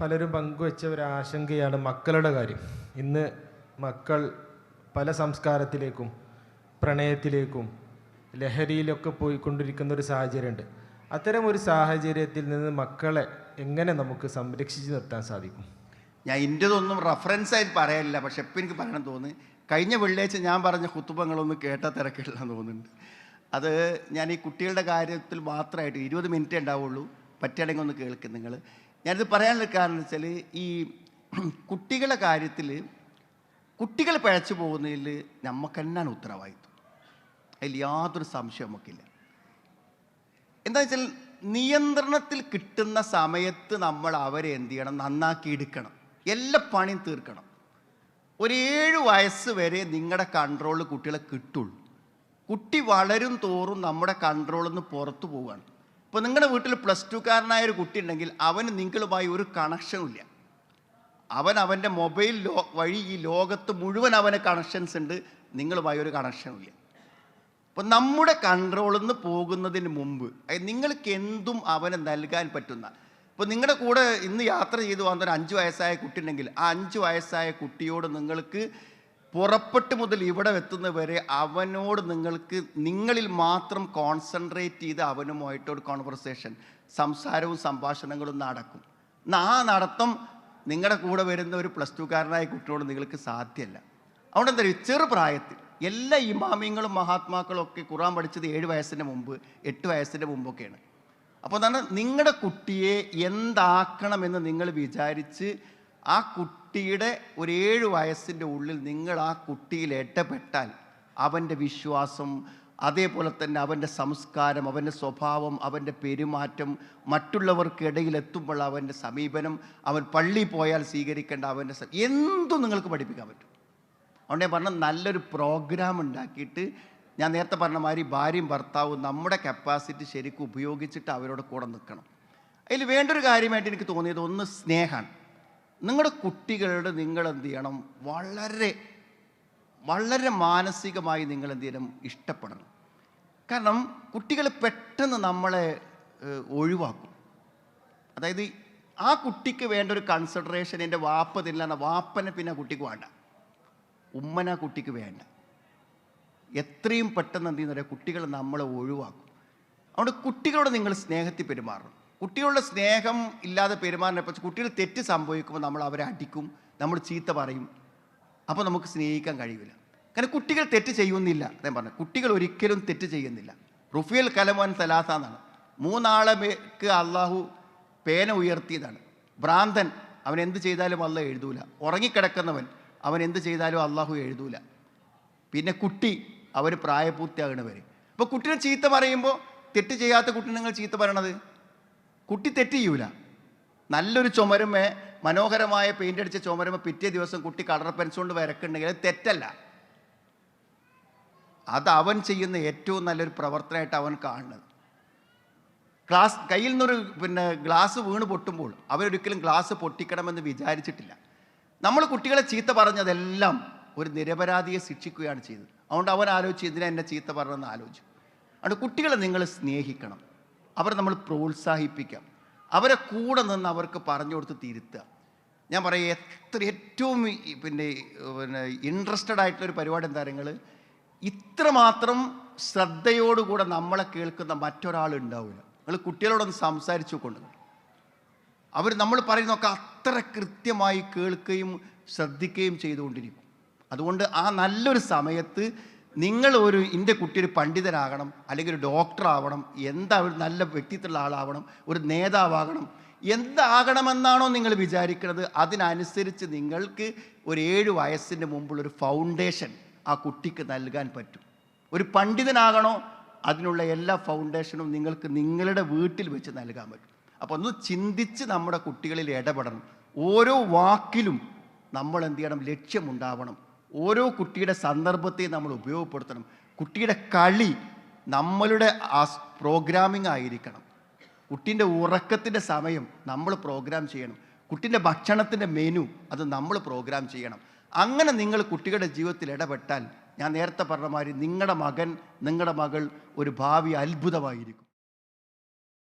പലരും പങ്കുവെച്ച ഒരു ആശങ്കയാണ് മക്കളുടെ കാര്യം. ഇന്ന് മക്കൾ പല സംസ്കാരത്തിലേക്കും പ്രണയത്തിലേക്കും ലഹരിയിലൊക്കെ പോയിക്കൊണ്ടിരിക്കുന്ന ഒരു സാഹചര്യമുണ്ട്. അത്തരം ഒരു സാഹചര്യത്തിൽ നിന്ന് മക്കളെ എങ്ങനെ നമുക്ക് സംരക്ഷിച്ച് നിർത്താൻ സാധിക്കും? ഞാൻ ഇന്റെതൊന്നും റെഫറൻസ് ആയിട്ട് പറയല്ല പക്ഷെ എപ്പോൾ എനിക്ക് പറയണം തോന്നുന്നു. കഴിഞ്ഞ വെള്ളിയാഴ്ച ഞാൻ പറഞ്ഞ കുത്തുബങ്ങളൊന്നും കേട്ട തിരക്കില്ലെന്ന് തോന്നുന്നുണ്ട്. അത് ഞാൻ ഈ കുട്ടികളുടെ കാര്യത്തിൽ മാത്രമായിട്ട് ഇരുപത് മിനിറ്റേ ഉണ്ടാവുള്ളൂ. പറ്റുകയാണെങ്കിൽ ഒന്ന് കേൾക്കും നിങ്ങൾ ഞാനിത് പറയാനുള്ള കാരണം വെച്ചാൽ ഈ കുട്ടികളെ കാര്യത്തിൽ കുട്ടികൾ പിഴച്ചു പോകുന്നതിൽ നമുക്ക് തന്നെയാണ് ഉത്തരവാദിത്വം? അതിൽ യാതൊരു സംശയം നമുക്കില്ല. എന്താ വെച്ചാൽ നിയന്ത്രണത്തിൽ കിട്ടുന്ന സമയത്ത് നമ്മൾ അവരെ എന്ത് ചെയ്യണം? നന്നാക്കി എടുക്കണം. എല്ലാ പണിയും തീർക്കണം. ഒരു ഏഴ് വയസ്സ് വരെ നിങ്ങളുടെ കൺട്രോളിൽ കുട്ടികളെ കിട്ടുള്ളൂ. കുട്ടി വളരും തോറും നമ്മുടെ കൺട്രോളിൽ നിന്ന് പുറത്തു പോവുകയാണ് ഇപ്പോൾ നിങ്ങളുടെ വീട്ടിൽ പ്ലസ് ടുക്കാരനായ ഒരു കുട്ടി ഉണ്ടെങ്കിൽ അവന് നിങ്ങളുമായി ഒരു കണക്ഷനുമില്ല അവൻ അവന്റെ മൊബൈൽ ലോ വഴി ഈ ലോകത്ത് മുഴുവൻ അവന് കണക്ഷൻസ് ഉണ്ട് നിങ്ങളുമായി ഒരു കണക്ഷനുമില്ല അപ്പോൾ അപ്പം നമ്മുടെ കൺട്രോളിൽ നിന്ന് പോകുന്നതിന് മുമ്പ് നിങ്ങൾക്ക് എന്തും അവന് നൽകാൻ പറ്റുന്ന ഇപ്പോൾ നിങ്ങളുടെ കൂടെ ഇന്ന് യാത്ര ചെയ്തു വന്ന ഒരു അഞ്ച് വയസ്സായ കുട്ടി ഉണ്ടെങ്കിൽ ആ അഞ്ച് വയസ്സായ കുട്ടിയോട് നിങ്ങൾക്ക് പുറപ്പെട്ട് മുതൽ ഇവിടെ എത്തുന്നവരെ അവനോട് നിങ്ങൾക്ക് നിങ്ങളിൽ മാത്രം കോൺസെൻട്രേറ്റ് ചെയ്ത് അവനുമായിട്ടൊരു കോൺവെർസേഷൻ സംസാരവും സംഭാഷണങ്ങളും നടക്കും. ആ നടത്തം നിങ്ങളുടെ കൂടെ വരുന്ന ഒരു പ്ലസ് ടുക്കാരനായ കുട്ടിയോട് നിങ്ങൾക്ക് സാധ്യമല്ല അതുകൊണ്ട് എന്താ ചെറുപ്രായത്തിൽ എല്ലാ ഇമാമിയങ്ങളും മഹാത്മാക്കളും ഒക്കെ ഖുറാൻ പഠിച്ചത് ഏഴ് വയസ്സിന് മുമ്പ് എട്ട് വയസ്സിന് മുമ്പൊക്കെയാണ്. അപ്പോൾ എന്താണ്? നിങ്ങളുടെ കുട്ടിയെ എന്താക്കണമെന്ന് നിങ്ങൾ വിചാരിച്ച് ആ കുട്ടിയുടെ ഒരു ഏഴ് വയസ്സിന്റെ ഉള്ളിൽ നിങ്ങൾ ആ കുട്ടിയിൽ ഇടപെട്ടാൽ അവന്റെ വിശ്വാസം അതേപോലെ തന്നെ അവന്റെ സംസ്കാരം അവന്റെ സ്വഭാവം അവന്റെ പെരുമാറ്റം മറ്റുള്ളവർക്കിടയിൽ എത്തുമ്പോൾ അവന്റെ സമീപനം അവൻ പള്ളി പോയാൽ സ്വീകരിക്കേണ്ട അവന്റെ എന്തും നിങ്ങൾക്ക് പഠിപ്പിക്കാൻ പറ്റും. അതുകൊണ്ട് ഞാൻ പറഞ്ഞ നല്ലൊരു പ്രോഗ്രാം ഉണ്ടാക്കിയിട്ട് ഞാൻ നേരത്തെ പറഞ്ഞ മാതിരി ഭാര്യയും ഭർത്താവും നമ്മുടെ കപ്പാസിറ്റി ശരിക്കും ഉപയോഗിച്ചിട്ട് അവരോട് കൂടെ നിൽക്കണം. അതിൽ വേണ്ടൊരു കാര്യമായിട്ട് എനിക്ക് തോന്നിയത് ഒന്ന് സ്നേഹമാണ്. നിങ്ങളുടെ കുട്ടികളോട് നിങ്ങൾ എന്ത് ചെയ്യണം വളരെ വളരെ മാനസികമായി നിങ്ങൾ എന്ത് ചെയ്യണം ഇഷ്ടപ്പെടണം. കാരണം കുട്ടികൾ പെട്ടെന്ന് നമ്മളെ ഒഴിവാക്കും. അതായത് ആ കുട്ടിക്ക് വേണ്ട ഒരു കൺസിഡറേഷൻ എന്റെ വാപ്പ തരില്ല വാപ്പനെ പിന്നെ കുട്ടിക്ക് വേണ്ട. ഉമ്മന കുട്ടിക്ക് വേണ്ട. എത്രയും പെട്ടെന്ന് എന്ത് ചെയ്യുന്ന കുട്ടികൾ നമ്മളെ ഒഴിവാക്കും. അതുകൊണ്ട് കുട്ടികളോട് നിങ്ങൾ സ്നേഹത്തിൽ പെരുമാറണം. കുട്ടികളുടെ സ്നേഹം ഇല്ലാതെ പെരുമാറിനെ കുട്ടികൾ തെറ്റ് സംഭവിക്കുമ്പോൾ നമ്മൾ അവരെ അടിക്കും നമ്മൾ ചീത്ത പറയും. അപ്പോൾ നമുക്ക് സ്നേഹിക്കാൻ കഴിയില്ല. കാരണം കുട്ടികൾ തെറ്റ് ചെയ്യുന്നില്ല. അദ്ദേഹം പറഞ്ഞു കുട്ടികൾ ഒരിക്കലും തെറ്റ് ചെയ്യുന്നില്ല. റുഫിയൽ കലമോൻ സലാസ എന്നാണ്. മൂന്നാളേക്ക് അള്ളാഹു പേന ഉയർത്തിയതാണ്. ഭ്രാന്തൻ അവൻ എന്ത് ചെയ്താലും അല്ല എഴുതൂല. ഉറങ്ങിക്കിടക്കുന്നവൻ അവൻ എന്ത് ചെയ്താലും അള്ളാഹു എഴുതൂല. പിന്നെ കുട്ടി അവർ പ്രായപൂർത്തിയാകണവർ അപ്പോൾ കുട്ടികൾ ചീത്ത പറയുമ്പോൾ തെറ്റ് ചെയ്യാത്ത കുട്ടി നിങ്ങൾ ചീത്ത പറയണത്? കുട്ടി തെറ്റ് ചെയ്യൂല. നല്ലൊരു ചുമരുമേ മനോഹരമായ പെയിന്റ് അടിച്ച ചുമരുമ പിറ്റേ ദിവസം കുട്ടി കളർ പെൻസ് കൊണ്ട് വരക്കുന്നുണ്ടെങ്കിൽ അത് തെറ്റല്ല. അത് അവൻ ചെയ്യുന്ന ഏറ്റവും നല്ലൊരു പ്രവർത്തനമായിട്ട് അവൻ കാണുന്നത്. ഗ്ലാസ് കയ്യിൽ നിന്നൊരു പിന്നെ ഗ്ലാസ് വീണ് പൊട്ടുമ്പോൾ അവരൊരിക്കലും ഗ്ലാസ് പൊട്ടിക്കണമെന്ന് വിചാരിച്ചിട്ടില്ല. നമ്മൾ കുട്ടികളെ ചീത്ത പറഞ്ഞതെല്ലാം ഒരു നിരപരാധിയെ ശിക്ഷിക്കുകയാണ് ചെയ്തത്. അതുകൊണ്ട് അവൻ ആലോചിച്ച് ഇതിനെ എന്നെ ചീത്ത പറഞ്ഞെന്ന് ആലോചിച്ചു. അതുകൊണ്ട് കുട്ടികളെ നിങ്ങൾ സ്നേഹിക്കണം. അവരെ നമ്മൾ പ്രോത്സാഹിപ്പിക്കാം. അവരെ കൂടെ നിന്ന് അവർക്ക് പറഞ്ഞു കൊടുത്ത് തിരുത്തുക. ഞാൻ പറയാം എത്ര ഏറ്റവും പിന്നെ പിന്നെ ഇൻട്രസ്റ്റഡ് ആയിട്ടുള്ളൊരു പരിപാടി എന്താ നിങ്ങൾ ഇത്രമാത്രം ശ്രദ്ധയോടുകൂടെ നമ്മളെ കേൾക്കുന്ന മറ്റൊരാൾ ഉണ്ടാവില്ല നിങ്ങൾ കുട്ടികളോടൊന്ന് സംസാരിച്ചു കൊണ്ട് അവർ നമ്മൾ പറയുന്നതൊക്കെ അത്ര കൃത്യമായി കേൾക്കുകയും ശ്രദ്ധിക്കുകയും ചെയ്തുകൊണ്ടിരിക്കും. അതുകൊണ്ട് ആ നല്ലൊരു സമയത്ത് നിങ്ങൾ ഒരു എന്റെ കുട്ടി ഒരു പണ്ഡിതനാകണം അല്ലെങ്കിൽ ഒരു ഡോക്ടർ ആവണം എന്താ ഒരു നല്ല വ്യക്തിത്വമുള്ള ആളാവണം ഒരു നേതാവാകണം എന്താകണമെന്നാണോ നിങ്ങൾ വിചാരിക്കുന്നത് അതിനനുസരിച്ച് നിങ്ങൾക്ക് ഒരു ഏഴ് വയസ്സിന്റെ മുമ്പുള്ള ഒരു ഫൗണ്ടേഷൻ ആ കുട്ടിക്ക് നൽകാൻ പറ്റും. ഒരു പണ്ഡിതനാകണോ അതിനുള്ള എല്ലാ ഫൗണ്ടേഷനും നിങ്ങൾക്ക് നിങ്ങളുടെ വീട്ടിൽ വെച്ച് നൽകാൻ പറ്റും. അപ്പോൾ ഒന്ന് ചിന്തിച്ച് നമ്മുടെ കുട്ടികളിൽ ഇടപെടണം. ഓരോ വാക്കിലും നമ്മൾ എന്ത് ചെയ്യണം? ലക്ഷ്യമുണ്ടാവണം. ഓരോ കുട്ടിയുടെ സന്ദർഭത്തെ നമ്മൾ ഉപയോഗപ്പെടുത്തണം. കുട്ടിയുടെ കളി നമ്മളുടെ പ്രോഗ്രാമിംഗ് ആയിരിക്കണം. കുട്ടീന്റെ ഉറക്കത്തിന്റെ സമയം നമ്മൾ പ്രോഗ്രാം ചെയ്യണം. കുട്ടീന്റെ ഭക്ഷണത്തിന്റെ മെനു അത് നമ്മൾ പ്രോഗ്രാം ചെയ്യണം. അങ്ങനെ നിങ്ങൾ കുട്ടികളുടെ ജീവിതത്തിൽ ഇടപെട്ടാൽ ഞാൻ നേരത്തെ പറഞ്ഞ മാതിരി നിങ്ങളുടെ മകൻ നിങ്ങളുടെ മകൾ ഒരു ഭാവി അത്ഭുതമായിരിക്കും.